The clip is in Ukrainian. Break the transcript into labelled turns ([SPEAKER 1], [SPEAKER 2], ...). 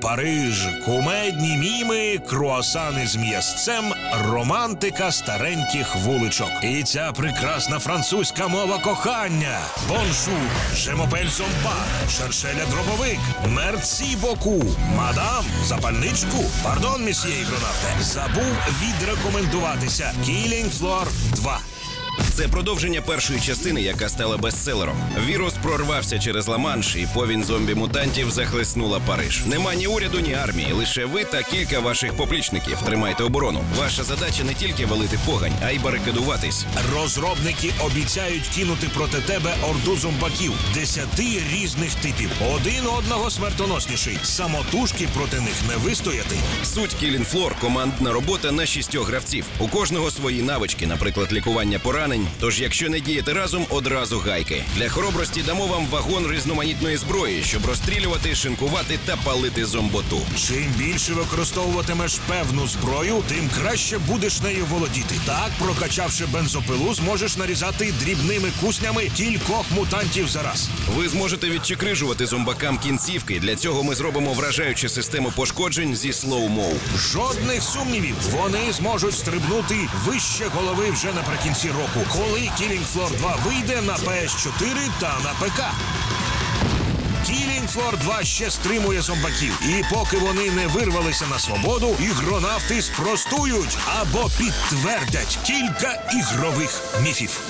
[SPEAKER 1] Париж, кумедні міми, круасани з м'ясцем, романтика стареньких вуличок. І ця прекрасна французька мова кохання. Бонжур, жемопель зомбак, шершеля дробовик, мерсі боку, мадам, запальничку, пардон, місьє ігронавте, забув відрекомендуватися. Кілінг Флор 2.
[SPEAKER 2] Це продовження першої частини, яка стала бестселером. Вірус прорвався через Ла-Манш, і повінь зомбі-мутантів захлеснула Париж. Нема ні уряду, ні армії. Лише ви та кілька ваших поплічників. Тримайте оборону. Ваша задача не тільки валити погань, а й барикадуватись.
[SPEAKER 1] Розробники обіцяють кинути проти тебе орду зомбаків десяти різних типів. Один одного смертоносніший. Самотужки проти них не вистояти.
[SPEAKER 2] Суть Floor – командна робота на шістьох гравців. У кожного свої навички, наприклад, лікування поранень. Тож, якщо не діяти разом, одразу гайки. Для хоробрості дамо вам вагон різноманітної зброї, щоб розстрілювати, шинкувати та палити зомботу.
[SPEAKER 1] Чим більше використовуватимеш певну зброю, тим краще будеш нею володіти. Так, прокачавши бензопилу, зможеш нарізати дрібними куснями кількох мутантів за раз.
[SPEAKER 2] Ви зможете відчекрижувати зомбакам кінцівки. Для цього ми зробимо вражаючу систему пошкоджень зі слоу-моу.
[SPEAKER 1] Жодних сумнівів, вони зможуть стрибнути вище голови вже наприкінці року, коли Killing Floor 2 вийде на PS4 та на ПК. Killing Floor 2 ще стримує зомбаків, і поки вони не вирвалися на свободу, ігронавти спростують або підтвердять кілька ігрових міфів.